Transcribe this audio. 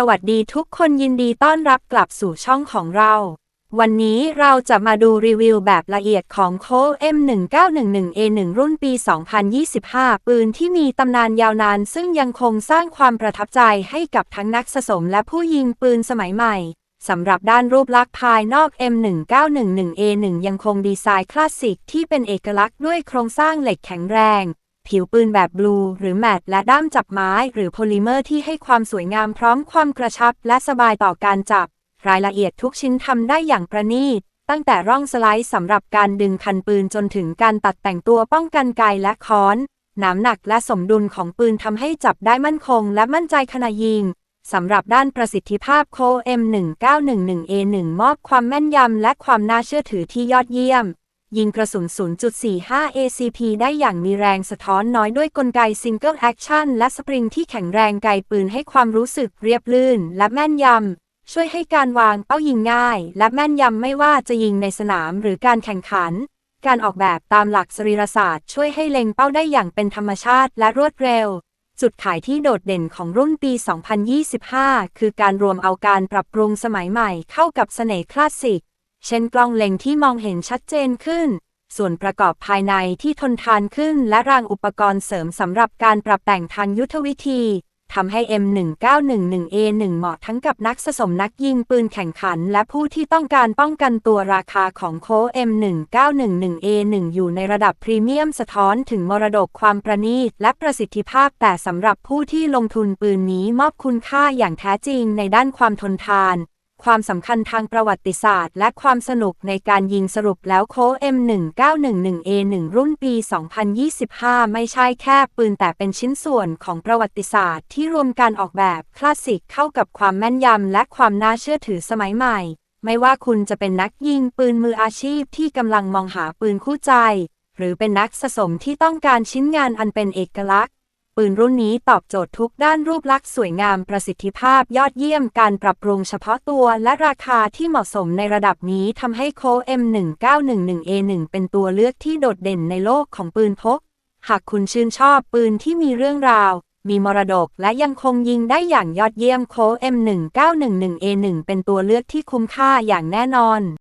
สวัสดีทุกคนยินดีต้อนรับกลับสู่ช่องของเรา วันนี้เราจะมาดูรีวิวแบบละเอียดของโค M1911A1 รุ่นปี 2025 ปืนที่มีตำนานยาวนานซึ่งยังคงสร้างความประทับใจให้กับทั้งนักสะสมและผู้ยิงปืนสมัยใหม่สำหรับด้านรูปลักษณ์ภายนอก M1911A1 ยังคงดีไซน์คลาสสิกที่เป็นเอกลักษณ์ด้วยโครงสร้างเหล็กแข็งแรง ผิวปืนแบบบลูหรือแมตและด้ามจับไม้หรือโพลิเมอร์ที่ให้ความสวยงามพร้อมความกระชับและสบายต่อการจับ รายละเอียดทุกชิ้นทำได้อย่างประณีต ตั้งแต่ร่องสไลด์สำหรับการดึงคันปืนจนถึงการตัดแต่งตัวป้องกันไกและค้อนน้ำหนักและสมดุลของปืนทำให้จับได้มั่นคงและมั่นใจขณะยิงสำหรับด้านประสิทธิภาพโค M1911A1 มอบความแม่นยำและความน่าเชื่อถือที่ยอดเยี่ยม ยิงกระสุน 0.45 ACP ได้อย่างมีแรงสะท้อนน้อยด้วยกลไก Single Action และสปริงที่แข็งแรงไกปืนให้ความรู้สึกเรียบลื่นและแม่นยำ ช่วยให้การวางเป้ายิงง่าย และแม่นยำไม่ว่าจะยิงในสนามหรือการแข่งขัน การออกแบบตามหลักสรีรศาสตร์ ช่วยให้เล็งเป้าได้อย่างเป็นธรรมชาติและรวดเร็วจุดขายที่โดดเด่นของรุ่นปี 2025 คือการรวมเอาการปรับปรุงสมัยใหม่เข้ากับเสน่ห์คลาสสิก เช่นกล้องเล็งที่มองเห็นชัดเจนขึ้น ส่วนประกอบภายในที่ทนทานขึ้นและรางอุปกรณ์เสริมสำหรับการปรับแต่งทางยุทธวิธีทำให้ M1911A1 เหมาะทั้งกับนักสะสมนักยิงปืนแข่งขัน และผู้ที่ต้องการป้องกันตัวราคาของโค M1911A1 อยู่ในระดับพรีเมียมสะท้อนถึงมรดกความประณีตและประสิทธิภาพ แต่สำหรับผู้ที่ลงทุนปืนนี้มอบคุณค่าอย่างแท้จริงในด้านความทนทาน ความสำคัญทางประวัติศาสตร์ และความสนุกในการยิงสรุปแล้วโค้ M1911A1 รุ่นปี 2025 ไม่ใช่แค่ปืนแต่เป็นชิ้นส่วนของประวัติศาสตร์ที่รวมการออกแบบคลาสสิกเข้ากับความแม่นยำและความน่าเชื่อถือสมัยใหม่ ไม่ว่าคุณจะเป็นนักยิงปืนมืออาชีพที่กำลังมองหาปืนคู่ใจ หรือเป็นนักสะสมที่ต้องการชิ้นงานอันเป็นเอกลักษณ์ ปืนรุ่นนี้ตอบโจทย์ทุกด้านรูปลักษณ์สวยงามประสิทธิภาพยอดเยี่ยมการปรับปรุงเฉพาะตัวและราคาที่เหมาะสมในระดับนี้ทำให้โค M1911A1 เป็นตัวเลือกที่โดดเด่นในโลกของปืนพก หากคุณชื่นชอบปืนที่มีเรื่องราว มีมรดกและยังคงยิงได้อย่างยอดเยี่ยมโค M1911A1 เป็นตัวเลือกที่คุ้มค่าอย่างแน่นอน